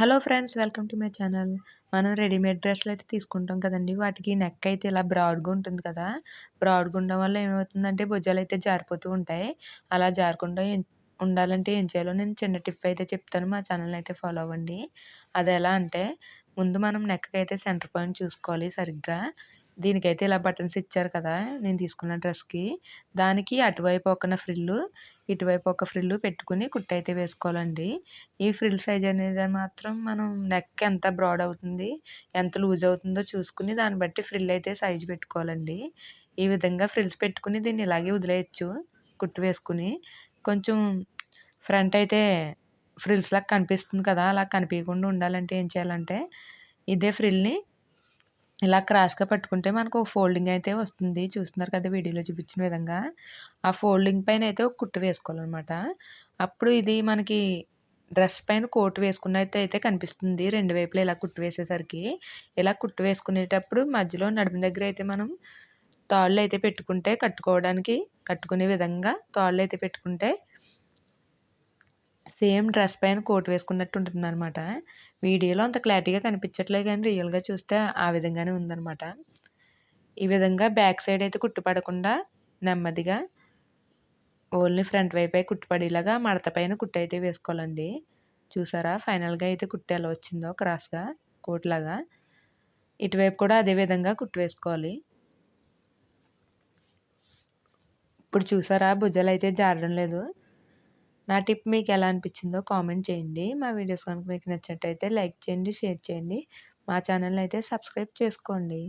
Hello friends welcome to my channel. మనం readymade డ్రెస్సులు అయితే తీసుకుంటాం కదండి. వాటికి నెక్ అయితే ఇలా బ్రాడ్గా ఉంటుంది కదా. బ్రాడ్గా ఉండడం వల్ల ఏమవుతుందంటే భుజాలు అయితే జారిపోతూ ఉంటాయి. అలా జారకుండా ఉండాలంటే ఏం చేయాలో నేను చిన్న టిప్ అయితే చెప్తాను. మా ఛానల్ అయితే ఫాలో అవ్వండి. అది ఎలా అంటే ముందు మనం నెక్కి అయితే సెంటర్ పాయింట్ చూసుకోవాలి సరిగ్గా. దీనికైతే ఇలా బటన్స్ ఇచ్చారు కదా! నేను తీసుకున్న డ్రెస్కి. దానికి అటువైపు ఒక ఫ్రిల్లు ఇటువైపు ఒక ఫ్రిల్లు పెట్టుకుని కుట్టు అయితే వేసుకోవాలండి. ఈ ఫ్రిల్ సైజ్ అనేది మాత్రం మనం నెక్ ఎంత బ్రాడ్ అవుతుంది ఎంత లూజ్ అవుతుందో చూసుకుని దాన్ని బట్టి ఫ్రిల్ అయితే సైజ్ పెట్టుకోవాలండి. ఈ విధంగా ఫ్రిల్స్ పెట్టుకుని దీన్ని ఇలాగే వదిలేయచ్చు కుట్టు వేసుకుని. కొంచెం ఫ్రంట్ అయితే ఫ్రిల్స్ లాగా కనిపిస్తుంది కదా! అలా కనిపించకుండా ఉండాలంటే ఏం చేయాలంటే ఇదే ఫ్రిల్ని ఇలా క్రాస్గా పట్టుకుంటే మనకు ఒక ఫోల్డింగ్ అయితే వస్తుంది. చూస్తున్నారు కదా వీడియోలో చూపించిన విధంగా. ఆ ఫోల్డింగ్ పైన అయితే ఒక కుట్టు వేసుకోవాలన్నమాట. అప్పుడు ఇది మనకి డ్రెస్ పైన కోట్ వేసుకున్నట్టు అయితే కనిపిస్తుంది. రెండు వైపులా ఇలా కుట్టు వేసేసరికి. ఇలా కుట్టు వేసుకునేటప్పుడు మధ్యలో నడుము దగ్గర అయితే మనం తాళ్ళు అయితే పెట్టుకుంటే కట్టుకోవడానికి కట్టుకునే విధంగా తాళ్ళు అయితే పెట్టుకుంటే సేమ్ డ్రెస్ పైన కోట్ వేసుకున్నట్టు ఉంటుంది అనమాట వీడియోలో అంత క్లారిటీగా కనిపించట్లేదు కానీ రియల్గా చూస్తే ఆ విధంగానే ఉందన్నమాట. ఈ విధంగా బ్యాక్ సైడ్ అయితే కుట్టుపడకుండా నెమ్మదిగా ఓన్లీ ఫ్రంట్ వైపే కుట్టుపడేలాగా మడత పైన కుట్టు అయితే వేసుకోవాలండి. చూసారా? ఫైనల్గా అయితే కుట్టు ఎలా వచ్చిందో క్రాస్గా కోట్లాగా. ఇటువైపు కూడా అదే విధంగా కుట్టు వేసుకోవాలి. ఇప్పుడు చూసారా? భుజాలు అయితే జారడం లేదు. నా టిప్ మీకు ఎలా అనిపించిందో కామెంట్ చేయండి. మా వీడియోస్ కనుక మీకు నచ్చినట్టయితే లైక్ చేయండి షేర్ చేయండి. మా ఛానల్ అయితే సబ్స్క్రైబ్ చేసుకోండి.